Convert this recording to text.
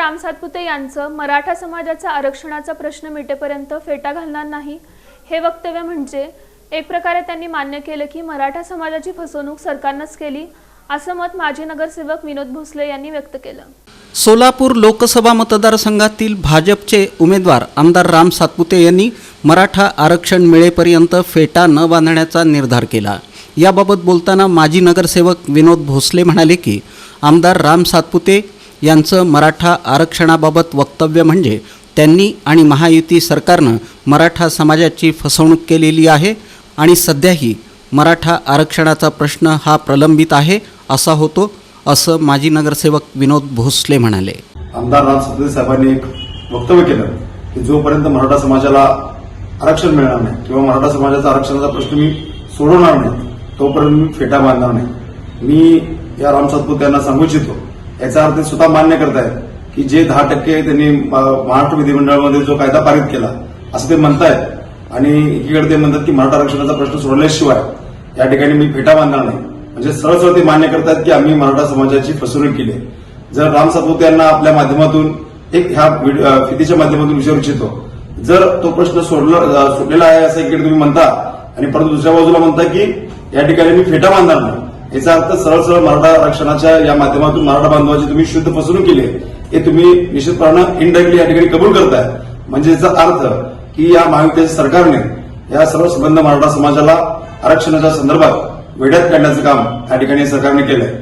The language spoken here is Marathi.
राम सातपुते यांचं मराठा समाजाचा आरक्षणाचा प्रश्न मिटेपर्यंत फेटा घालणार नाही. हे वक्तव्य म्हणजे एक प्रकारे त्यांनी मान्य केलं की मराठा समाजाची फसवणूक सरकारनंच केली असं मत माजी नगरसेवक विनोद भोसले यांनी व्यक्त केलं. सोलापूर लोकसभा मतदारसंघातील भाजपचे उमेदवार आमदार राम सातपुते यांनी मराठा आरक्षण मिळेपर्यंत फेटा न बांधण्याचा निर्धार केला. याबाबत बोलताना माजी नगरसेवक विनोद भोसले म्हणाले की आमदार राम सातपुते यांचं मराठा आरक्षणाबाबत वक्तव्य म्हणजे त्यांनी आणि महायुती सरकारनं मराठा समाजाची फसवणूक केलेली आहे आणि सध्याही मराठा आरक्षणाचा प्रश्न हा प्रलंबित आहे असा होतो असं माजी नगरसेवक विनोद भोसले म्हणाले. आमदार राज सदे साहेबांनी एक वक्तव्य केलं की जोपर्यंत मराठा समाजाला आरक्षण मिळणार नाही किंवा मराठा समाजाचा आरक्षणाचा प्रश्न मी सोडवणार नाही तोपर्यंत मी फेटा मारणार नाही. मी या राम सातपुते यांना सांगू इच्छितो याचा अर्थ स्वतः मान्य करत आहेत की जे दहा टक्के त्यांनी महाराष्ट्र विधिमंडळामध्ये जो कायदा पारित केला असं ते म्हणतायत. आणि एकीकडे ते म्हणतात की मराठा आरक्षणाचा प्रश्न सोडल्याशिवाय या ठिकाणी मी फेटा बांधणार नाही. म्हणजे सरळ सरळ ते मान्य करतात की आम्ही मराठा समाजाची फसवणूक केली आहे. जर राम सातपुते यांना आपल्या माध्यमातून एक ह्या फितीच्या माध्यमातून विचारू इच्छितो जर तो प्रश्न सोडला सुटलेला आहे असं इकडे तुम्ही म्हणता आणि परंतु दुसऱ्या बाजूला म्हणता की या ठिकाणी मी फेटा बांधणार नाही. याचा अर्थ सरळ सरळ मराठा आरक्षणाच्या या माध्यमातून मराठा बांधवाची तुम्ही शुद्ध फसवणूक केली हे तुम्ही निश्चितपणे इनडायरेक्टली या ठिकाणी कबूल करताय. म्हणजे याचा अर्थ की या महायुतीच्या सरकारने या सर्व संबंध मराठा समाजाला आरक्षणाच्या संदर्भात वेड्यात काढण्याचं काम या ठिकाणी सरकारने केलंय.